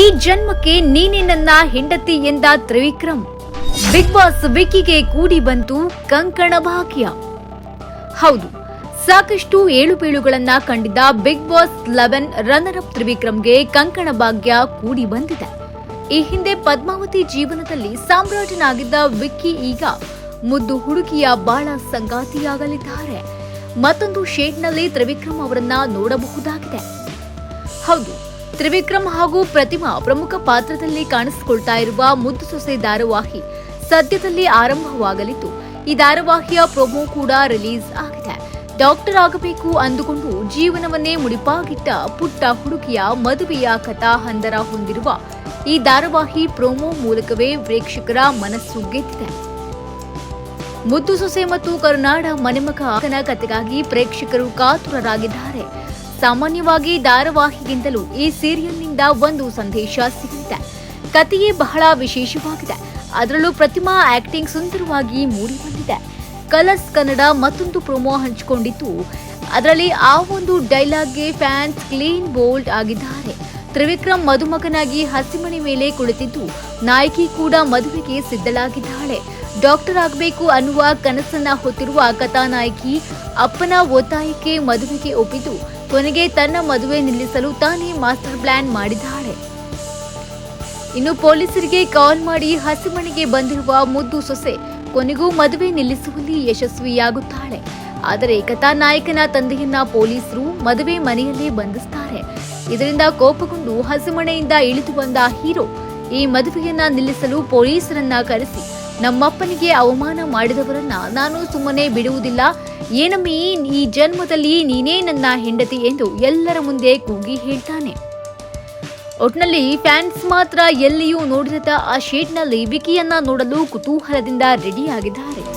ಈ ಜನ್ಮಕ್ಕೆ ನೀನೆ ನನ್ನ ಹೆಂಡತಿ ಎಂದ ತ್ರಿವಿಕ್ರಮ್. ಬಿಗ್ ಬಾಸ್ ವಿಕ್ಕಿಗೆ ಕೂಡಿ ಬಂತು ಕಂಕಣ ಭಾಗ್ಯ. ಹೌದು, ಸಾಕಷ್ಟು ಏಳುಬೀಳುಗಳನ್ನ ಕಂಡಿದ್ದ big boss eleven runner up ತ್ರಿವಿಕ್ರಮ್ಗೆ ಕಂಕಣ ಭಾಗ್ಯ ಕೂಡಿ ಬಂದಿದೆ. ಈ ಹಿಂದೆ ಪದ್ಮಾವತಿ ಜೀವನದಲ್ಲಿ ಸಾಮ್ರಾಟನಾಗಿದ್ದ ವಿಕ್ಕಿ ಈಗ ಮುದ್ದು ಹುಡುಗಿಯ ಬಾಳ ಸಂಗಾತಿಯಾಗಲಿದ್ದಾರೆ. ಮತ್ತೊಂದು ಶೇಡ್ನಲ್ಲಿ ತ್ರಿವಿಕ್ರಮ್ ಅವರನ್ನ ನೋಡಬಹುದಾಗಿದೆ. ಹೌದು ತ್ರಿವಿಕ್ರಮ್ ಹಾಗೂ ಪ್ರತಿಮಾ ಪ್ರಮುಖ ಪಾತ್ರದಲ್ಲಿ ಕಾಣಿಸಿಕೊಳ್ತಾ ಇರುವ ಮುದ್ದು ಸೊಸೆ ಧಾರಾವಾಹಿ ಸದ್ಯದಲ್ಲಿ ಆರಂಭವಾಗಲಿದ್ದು, ಈ ಧಾರಾವಾಹಿಯ ಪ್ರೊಮೋ ಕೂಡ ರಿಲೀಸ್ ಆಗಿದೆ. ಡಾಕ್ಟರ್ ಆಗಬೇಕು ಅಂದುಕೊಂಡು ಜೀವನವನ್ನೇ ಮುಡಿಪಾಗಿಟ್ಟ ಪುಟ್ಟ ಹುಡುಗಿಯ ಮದುವೆಯ ಕಥಾ ಹಂದರ ಹೊಂದಿರುವ ಈ ಧಾರಾವಾಹಿ ಪ್ರೊಮೋ ಮೂಲಕವೇ ಪ್ರೇಕ್ಷಕರ ಮನಸ್ಸು ಗೆದ್ದಿದೆ. ಮುದ್ದು ಸೊಸೆ ಮತ್ತು ಕರುನಾಡ ಮನೆಮಗನ ಕಥೆಗಾಗಿ ಪ್ರೇಕ್ಷಕರು ಕಾತುರರಾಗಿದ್ದಾರೆ. ಸಾಮಾನ್ಯವಾಗಿ ಧಾರಾವಾಹಿಗಿಂತಲೂ ಈ ಸೀರಿಯಲ್ನಿಂದ ಒಂದು ಸಂದೇಶ ಸಿಗಲಿದೆ ಕಥೆಯೇ ಬಹಳ ವಿಶೇಷವಾಗಿದೆ. ಅದರಲ್ಲೂ ಪ್ರತಿಮಾ ಆಕ್ಟಿಂಗ್ ಸುಂದರವಾಗಿ ಮೂಡಿ ಬಂದಿದೆ ಕಲರ್ಸ್ ಕನ್ನಡ ಮತ್ತೊಂದು ಪ್ರೊಮೋ ಹಂಚಿಕೊಂಡಿದ್ದು, ಅದರಲ್ಲಿ ಆ ಒಂದು ಡೈಲಾಗ್ಗೆ ಫ್ಯಾನ್ಸ್ ಕ್ಲೀನ್ ಬೋಲ್ಡ್ ಆಗಿದ್ದಾರೆ. ತ್ರಿವಿಕ್ರಮ್ ಮದುಮಗನಾಗಿ ಹಸಿಮಣಿ ಮೇಲೆ ಕುಳಿತಿದ್ದು, ನಾಯಕಿ ಕೂಡ ಮದುವೆಗೆ ಸಿದ್ಧಳಾಗಿದ್ದಾಳೆ. ಡಾಕ್ಟರ್ ಆಗಬೇಕು ಅನ್ನುವ ಕನಸನ್ನ ಹೊತ್ತಿರುವ ಕಥಾನಾಯಕಿ ಅಪ್ಪನ ಒತ್ತಾಯಕ್ಕೆ ಮದುವೆಗೆ ಒಪ್ಪಿದ್ದು ಕೊನೆಗೆ ತನ್ನ ಮದುವೆ ನಿಲ್ಲಿಸಲು ತಾನೇ ಮಾಸ್ಟರ್ ಪ್ಲಾನ್ ಮಾಡಿದ್ದಾಳೆ. ಇನ್ನು ಪೊಲೀಸರಿಗೆ ಕಾಲ್ ಮಾಡಿ ಹಸಿಮಣಿಗೆ ಬಂದಿರುವ ಮುದ್ದು ಸೊಸೆ ಕೊನೆಗೂ ಮದುವೆ ನಿಲ್ಲಿಸುವಲ್ಲಿ ಯಶಸ್ವಿಯಾಗುತ್ತಾಳೆ. ಆದರೆ ಕಥಾನಾಯಕನ ತಂದೆಯನ್ನ ಪೊಲೀಸರು ಮದುವೆ ಮನೆಯಲ್ಲೇ ಬಂಧಿಸ್ತಾರೆ. ಇದರಿಂದ ಕೋಪಗೊಂಡು ಹಸಿಮಣೆಯಿಂದ ಇಳಿದು ಬಂದ ಹೀರೋ ಈ ಮದುವೆಯನ್ನ ನಿಲ್ಲಿಸಲು ಪೊಲೀಸರನ್ನ ಕರೆಸಿ ನಮ್ಮಪ್ಪನಿಗೆ ಅವಮಾನ ಮಾಡಿದವರನ್ನ ನಾನು ಸುಮ್ಮನೆ ಬಿಡುವುದಿಲ್ಲ. ಏನಮ್ಮಿ, ಈ ಜನ್ಮದಲ್ಲಿ ನೀನೇ ನನ್ನ ಹೆಂಡತಿ ಎಂದು ಎಲ್ಲರ ಮುಂದೆ ಕೂಗಿ ಹೇಳ್ತಾನೆ. ಒಟ್ನಲ್ಲಿ ಫ್ಯಾನ್ಸ್ ಮಾತ್ರ ಎಲ್ಲಿಯೂ ನೋಡಿದ ಆ ಶೇಡ್ನಲ್ಲಿ ವಿಕಿಯನ್ನ ನೋಡಲು ಕುತೂಹಲದಿಂದ ರೆಡಿಯಾಗಿದ್ದಾರೆ.